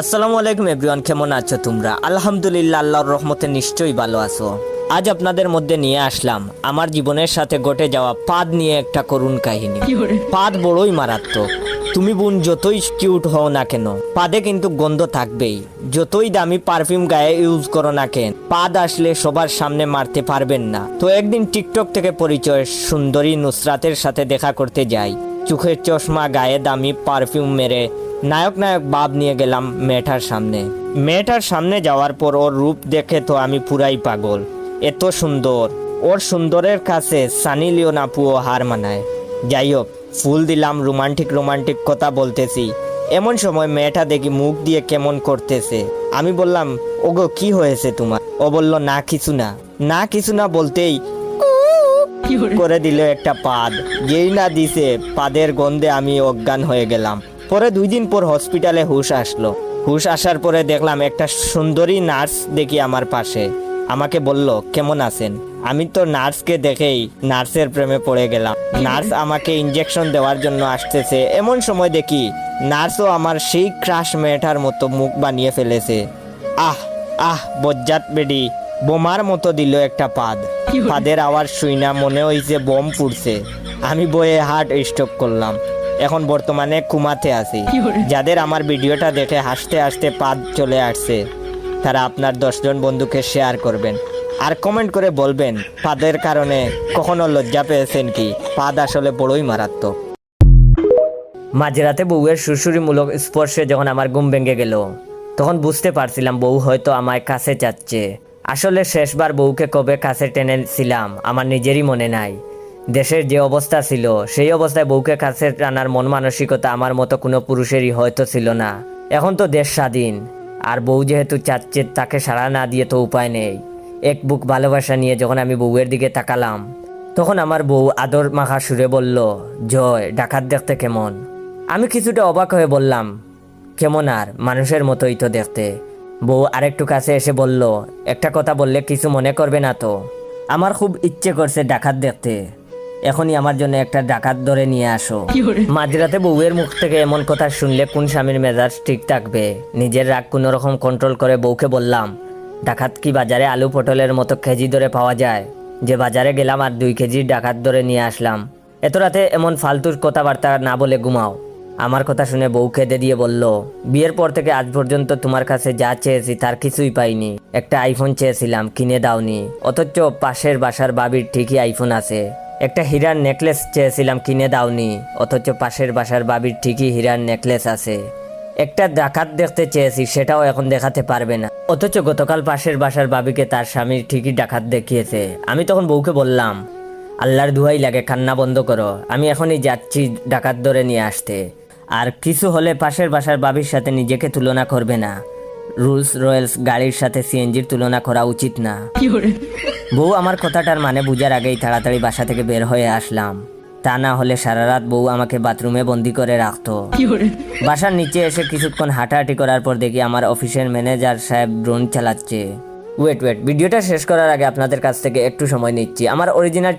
আসসালামু আলাইকুম এভরিওয়ান কেমন আছো তোমরা? আলহামদুলিল্লাহ আল্লাহর রহমতে নিশ্চয়ই ভালো আছো। আজ আপনাদের মধ্যে নিয়ে আসলাম আমার জীবনের সাথে ঘটে যাওয়া পাদ নিয়ে একটা করুণ কাহিনী। পাদ বড়ই মারাত্মক। তুমি বোন যতই কিউট হও না কেন পাদে কিন্তু গন্ধ থাকবেই। যতই দামি পারফিউম গায়ে ইউজ করো না কেন পাদ আসলে সবার সামনে মারতে পারবেন না। তো একদিন টিকটক থেকে পরিচয় সুন্দরী নুসরাতের সাথে দেখা করতে যাই। চোখের চশমা গায়ে দামি পারফিউম মেরে নায়ক নায়ক বাপ নিয়ে গেলাম মেয়েটার সামনে। মেয়েটার সামনে যাওয়ার পর ওর রূপ দেখে তো আমি পুরাই পাগল। এত সুন্দর। ওর সুন্দরের কাছে সানি লিওন আপুও হার মানায়। যাই হোক ফুল দিলাম রোমান্টিক রোমান্টিক কথা বলতেছি। এমন সময় মেয়েটা দেখি মুখ দিয়ে কেমন করতেছে। আমি বললাম ওগো কি হয়েছে তোমার? ও বলল না কিছু না। না কিছু না বলতেই করে দিল একটা পাদ। যেই না দিছে পাদের গন্ধে আমি অজ্ঞান হয়ে গেলাম। পরে দুই দিন পর হসপিটালে হুশ আসলো। হুশ আসার পরে দেখলাম একটা সুন্দরী নার্স দেখি আমার পাশে। আমাকে বলল, কেমন আছেন? আমি তো নার্সকে দেখেই নার্সের প্রেমে পড়ে গেলাম। নার্স আমাকে ইঞ্জেকশন দেওয়ার জন্য আসতেছে। এমন সময় দেখি নার্সও আমার সেই ক্রাশ মেয়েটার মতো মুখ বানিয়ে ফেলেছে। আহ আহ, বজ্জাত বেডি, বোমার মতো দিল একটা পাদ। পাদের আওয়াজ শুই না মনে হইছে বোম ফুটছে আমি বয়ে হার্ট স্টপ করলাম। এখন বর্তমানে কুমাতে আছি। যাদের আমার ভিডিওটা দেখে হাসতে হাসতে পাদ চলে আসছে তারা আপনার দশজন বন্ধুকে শেয়ার করবেন। আর কমেন্ট করে বলবেন পাদের কারণে কখনো লজ্জা পেয়েছেন কি? পাদ আসলে বড়ই মারাত্মক। মাঝরাতে বউয়ের সুরসুরিমূলক স্পর্শে যখন আমার ঘুম ভেঙে গেল তখন বুঝতে পারছিলাম বউ হয়তো আমায় কাছে চাচ্ছে। আসলে শেষবার বউকে কবে কাছে টেনেছিলাম আমার নিজেরই মনে নাই। দেশের যে অবস্থা ছিল, সেই অবস্থায় বউকে কাছে টানার মন মানসিকতা আমার মতো কোনো পুরুষেরই হয়তো ছিল না। এখন তো দেশ স্বাধীন, আর বউ যেহেতু চাচ্ছে তাকে সাড়া না দিয়ে তো উপায় নেই। এক বুক ভালোবাসা নিয়ে যখন আমি বউয়ের দিকে তাকালাম, তখন আমার বউ আদর মাখা সুরে বলল, জয়, ডাকাত দেখতে কেমন? আমি কিছুটা অবাক হয়ে বললাম, কেমন আর, মানুষের মতোই তো দেখতে। বউ আরেকটু কাছে এসে বলল, একটা কথা বললে কিছু মনে করবে না তো? আমার খুব ইচ্ছে করছে ডাকাত দেখতে। এখনই আমার জন্য একটা ডাকাত ধরে নিয়ে আসো। মাঝরাতে বউয়ের মুখ থেকে এমন কথা শুনলে কোন স্বামীর মেজাজ ঠিক থাকবে? নিজের রাগ কোনো রকম কন্ট্রোল করে বউকে বললাম ডাকাত কি বাজারে আলু পটলের মতো কেজি ধরে পাওয়া যায়? যে বাজারে গেলাম আর দুই কেজি ডাকাত ধরে নিয়ে আসলাম। এত রাতে এমন ফালতুর কথাবার্তা না বলে ঘুমাও। আমার কথা শুনে বউ কেঁদে দিয়ে বলল বিয়ের পর থেকে আজ পর্যন্ত তোমার কাছে যা চেয়েছি তার কিছুই পাইনি। একটা আইফোন চেয়েছিলাম কিনে দাওনি। অথচ পাশের বাসার বাবির ঠিকই আইফোন আছে। একটা হীরার নেকলেস চেয়েছিলাম কিনে দাওনি, অথচ পাশের বাসার বাবির ঠিকই হীরার নেকলেস আছে। একটা ডাকাত দেখতে চেয়েছি, সেটাও এখন দেখাতে পারবে না। অথচ গতকাল পাশের বাসার বাবিকে তার স্বামীর ঠিকই ডাকাত দেখিয়েছে। আমি তখন বউকে বললাম, আল্লাহর দুহাই লাগে, কান্না বন্ধ করো। আমি এখনই যাচ্ছি ডাকাত ধরে নিয়ে আসতে। আর কিছু হলে পাশের বাসার বাবির সাথে নিজেকে তুলনা করবে না। রুলস রয়েলস গাড়ির সাথে সিএনজির তুলনা করা উচিত না। বউ আমার কথাটার মানে বুঝার আগেই তাড়াতাড়ি বাসা থেকে বের হয়ে আসলাম। তা না হলে সারা রাত বউ আমাকে বাথরুমে বন্দি করে রাখতো। বাসার নিচে এসে কিছুক্ষণ হাঁটাহাঁটি করার পর দেখি আমার অফিসের ম্যানেজার সাহেব ড্রোন চালাচ্ছে। ওয়েট ওয়েট, ভিডিওটা শেষ করার আগে আপনাদের কাছ থেকে একটু সময় নিচ্ছি। আমার অরিজিনাল